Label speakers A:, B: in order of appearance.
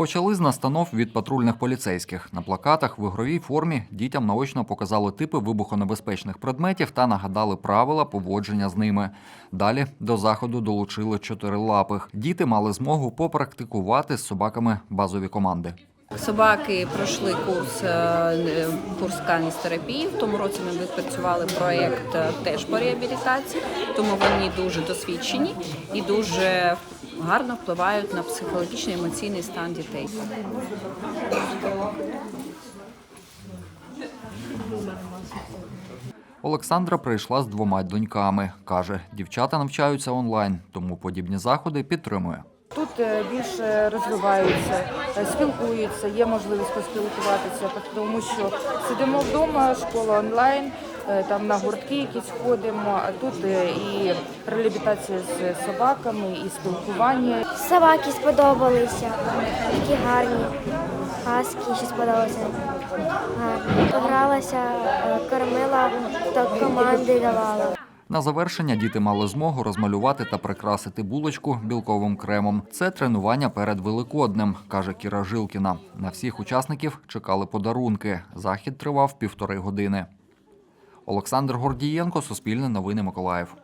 A: Почали з настанов від патрульних поліцейських. На плакатах в ігровій формі дітям наочно показали типи вибухонебезпечних предметів та нагадали правила поводження з ними. Далі до заходу долучили чотирилапих. Діти мали змогу попрактикувати з собаками базові команди.
B: Собаки пройшли курс, е, курс каністерапії. В тому році ми відпрацювали проєкт е, теж по реабілітації, тому вони дуже досвідчені і дуже гарно впливають на психологічний емоційний стан дітей.
A: Олександра прийшла з двома доньками. Каже, дівчата навчаються онлайн, тому подібні заходи підтримує.
C: Тут е, більше розвиваються, е, спілкуються, є можливість поспілкуватися, тому що сидимо вдома, школа онлайн, е, там на гуртки якісь ходимо, а тут і реабілітація з собаками, і спілкування.
D: Собаки сподобалися, такі гарні. Хаски ще сподобалися. Гарні. Гралася, е, кормила, та команди давала.
A: На завершення діти мали змогу розмалювати та прикрасити булочку білковим кремом. Це тренування перед Великоднем, каже Кіра Жилкіна. На всіх учасників чекали подарунки. Захід тривав півтори години. Олександр Гордієнко, Суспільне новини Миколаїв.